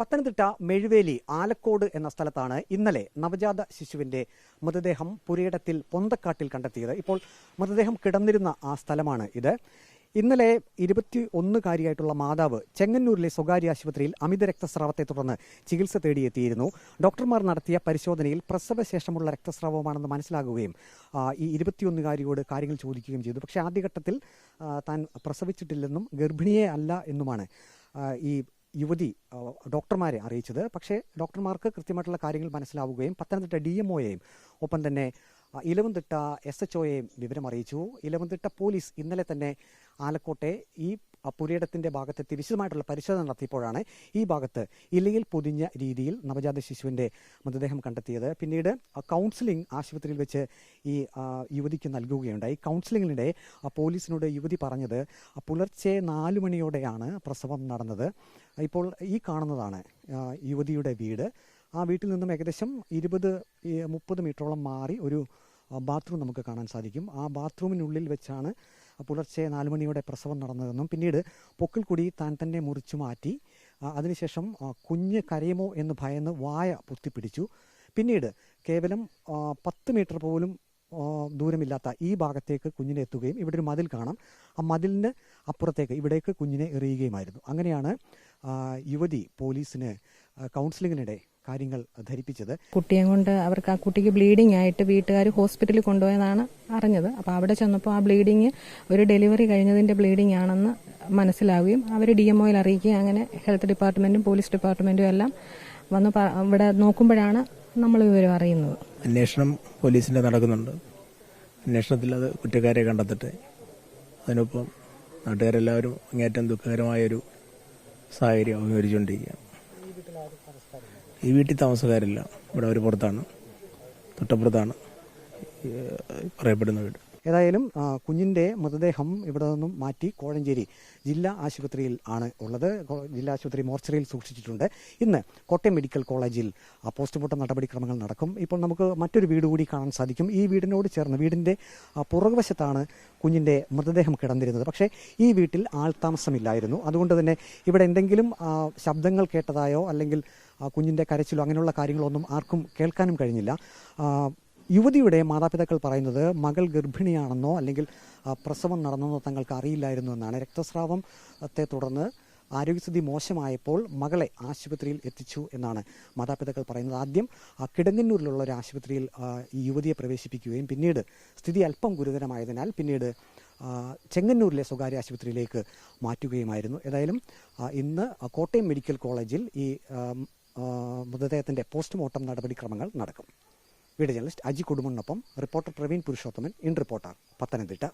പത്തനംതിട്ട മെഴുവേലി ആലക്കോട് എന്ന സ്ഥലത്താണ് ഇന്നലെ നവജാത ശിശുവിന്റെ മൃതദേഹം പുരയിടത്തിൽ പൊന്തക്കാട്ടിൽ കണ്ടെത്തിയത്. ഇപ്പോൾ മൃതദേഹം കിടന്നിരുന്ന ആ സ്ഥലമാണ് ഇത്. ഇന്നലെ ഇരുപത്തി ഒന്നുകാരിയായിട്ടുള്ള മാതാവ് ചെങ്ങന്നൂരിലെ സ്വകാര്യ ആശുപത്രിയിൽ അമിത രക്തസ്രാവത്തെ തുടർന്ന് ചികിത്സ തേടിയെത്തിയിരുന്നു. ഡോക്ടർമാർ നടത്തിയ പരിശോധനയിൽ പ്രസവശേഷമുള്ള രക്തസ്രാവമാണെന്ന് മനസ്സിലാകുകയും ഈ ഇരുപത്തിയൊന്നുകാരിയോട് കാര്യങ്ങൾ ചോദിക്കുകയും ചെയ്തു. പക്ഷേ ആദ്യഘട്ടത്തിൽ താൻ പ്രസവിച്ചിട്ടില്ലെന്നും ഗർഭിണിയെ അല്ല എന്നുമാണ് ഈ യുവതി ഡോക്ടർമാരെ അറിയിച്ചത്. പക്ഷേ ഡോക്ടർമാർക്ക് കൃത്യമായിട്ടുള്ള കാര്യങ്ങൾ മനസ്സിലാവുകയും പത്തനംതിട്ട ഡി എം ഒയെയും ഒപ്പം തന്നെ ഇലവന്തിട്ട എസ് എച്ച് ഒയെയും വിവരം അറിയിച്ചു ഇലവന്തിട്ട പോലീസ് ഇന്നലെ തന്നെ ആലക്കോട്ടെ ഈ ആ, പുരയിടത്തിന്റെ ഭാഗത്തെത്തി വിശദമായിട്ടുള്ള പരിശോധന നടത്തിയപ്പോഴാണ് ഈ ഭാഗത്ത് ഇലയിൽ പൊതിഞ്ഞ രീതിയിൽ നവജാത ശിശുവിന്റെ മൃതദേഹം കണ്ടെത്തിയത്. പിന്നീട് കൗൺസിലിംഗ് ആശുപത്രിയിൽ വെച്ച് ഈ യുവതിക്ക് നൽകുകയുണ്ടായി. കൗൺസിലിംഗിനിടെ ആ, പോലീസിനോട് യുവതി പറഞ്ഞത് പുലർച്ചെ നാലു മണിയോടെയാണ് പ്രസവം നടന്നത്. ഇപ്പോൾ ഈ കാണുന്നതാണ് യുവതിയുടെ വീട്. ആ വീട്ടിൽ നിന്നും ഏകദേശം ഇരുപത് മുപ്പത് മീറ്ററോളം മാറി ഒരു ബാത്റൂം നമുക്ക് കാണാൻ സാധിക്കും. ആ ബാത്റൂമിനുള്ളിൽ വെച്ചാണ് പുലർച്ചെ നാലുമണിയോടെ പ്രസവം നടന്നതെന്നും പിന്നീട് പൊക്കിൽ കൂടി താൻ തന്നെ മുറിച്ചു മാറ്റി. അതിനുശേഷം കുഞ്ഞ് കരയുമോ എന്ന് ഭയന്ന് വായ പൊത്തിപ്പിടിച്ചു. പിന്നീട് കേവലം പത്ത് മീറ്റർ പോലും ദൂരമില്ലാത്ത ഈ ഭാഗത്തേക്ക് കുഞ്ഞിനെ എത്തുകയും ഇവിടെ ഒരു മതിൽ കാണാം. ആ മതിലിന് അപ്പുറത്തേക്ക് ഇവിടേക്ക് കുഞ്ഞിനെ എറിയുകയുമായിരുന്നു. അങ്ങനെയാണ് യുവതി പോലീസിന് കൗൺസിലിങ്ങിനിടെ കാര്യങ്ങൾ ധരിപ്പിച്ചത്. കുട്ടിയെ കൊണ്ട് അവർക്ക് ആ കുട്ടിക്ക് ബ്ലീഡിംഗ് ആയിട്ട് വീട്ടുകാർ ഹോസ്പിറ്റലിൽ കൊണ്ടുപോയതാണ് അറിഞ്ഞത്. അപ്പോൾ അവിടെ ചെന്നപ്പോൾ ആ ബ്ലീഡിങ് ഒരു ഡെലിവറി കഴിഞ്ഞതിന്റെ ബ്ലീഡിംഗ് ആണെന്ന് മനസ്സിലാവുകയും അവർ ഡി എം ഒയിൽ അറിയിക്കുകയും അങ്ങനെ ഹെൽത്ത് ഡിപ്പാർട്ട്മെന്റും പോലീസ് ഡിപ്പാർട്ട്മെന്റും എല്ലാം വന്ന് ഇവിടെ നോക്കുമ്പോഴാണ് നമ്മൾ വിവരം അറിയുന്നത്. അന്വേഷണം പോലീസിന്റെ നടക്കുന്നുണ്ട്. അന്വേഷണത്തിൽ അത് കുറ്റക്കാരെ കണ്ടെത്തട്ടെ അതിനൊപ്പം നാട്ടുകാരെല്ലാവരും അങ്ങേറ്റം ദുഃഖകരമായൊരു സാഹചര്യം അഭിമുഖീകരിച്ചുകൊണ്ടിരിക്കുകയാണ്. ഈ വീട്ടിൽ താമസക്കാരില്ല. ഇവിടെ അവർ പുറത്താണ്. തൊട്ടപ്പുറത്താണ്. പറയപ്പെടുന്ന വീട്. ഏതായാലും കുഞ്ഞിന്റെ മൃതദേഹം ഇവിടെ നിന്നും മാറ്റി കോഴഞ്ചേരി ജില്ലാ ആശുപത്രിയിൽ ആണ് ഉള്ളത്. ജില്ലാ ആശുപത്രി മോർച്ചറിയിൽ സൂക്ഷിച്ചിട്ടുണ്ട്. ഇന്ന് കോട്ടയം മെഡിക്കൽ കോളേജിൽ പോസ്റ്റ്മോർട്ടം നടപടിക്രമങ്ങൾ നടക്കും. ഇപ്പോൾ നമുക്ക് മറ്റൊരു വീട് കൂടി കാണാൻ സാധിക്കും. ഈ വീടിനോട് ചേർന്ന് വീടിന്റെ പുറകുവശത്താണ് കുഞ്ഞിന്റെ മൃതദേഹം കിടന്നിരുന്നത്. പക്ഷേ ഈ വീട്ടിൽ ആൾതാമസമില്ലായിരുന്നു അതുകൊണ്ട് തന്നെ ഇവിടെ എന്തെങ്കിലും ശബ്ദങ്ങൾ കേട്ടതായോ അല്ലെങ്കിൽ ആ, കുഞ്ഞിന്റെ കരച്ചിലോ അങ്ങനെയുള്ള കാര്യങ്ങളൊന്നും ആർക്കും കേൾക്കാനും കഴിഞ്ഞില്ല. യുവതിയുടെ മാതാപിതാക്കൾ പറയുന്നത് മകൾ ഗർഭിണിയാണെന്നോ അല്ലെങ്കിൽ പ്രസവം നടന്നെന്നോ തങ്ങൾക്ക് അറിയില്ലായിരുന്നു എന്നാണ്. രക്തസ്രാവത്തെ തുടർന്ന് ആരോഗ്യസ്ഥിതി മോശമായപ്പോൾ മകളെ ആശുപത്രിയിൽ എത്തിച്ചു എന്നാണ് മാതാപിതാക്കൾ പറയുന്നത്. ആദ്യം കിടങ്ങന്നൂരിലുള്ള ഒരു ആശുപത്രിയിൽ ഈ യുവതിയെ പ്രവേശിപ്പിക്കുകയും പിന്നീട് സ്ഥിതി അല്പം ഗുരുതരമായതിനാൽ പിന്നീട് ചെങ്ങന്നൂരിലെ സ്വകാര്യ ആശുപത്രിയിലേക്ക് മാറ്റുകയുമായിരുന്നു. ഏതായാലും ഇന്ന് കോട്ടയം മെഡിക്കൽ കോളേജിൽ ഈ മൃതദേഹത്തിന്റെ പോസ്റ്റ്മോർട്ടം നടപടിക്രമങ്ങൾ നടക്കും. Video journalist Aji കുടുംബനൊപ്പം reporter Praveen Purushothaman in reporter Pathanamthitta.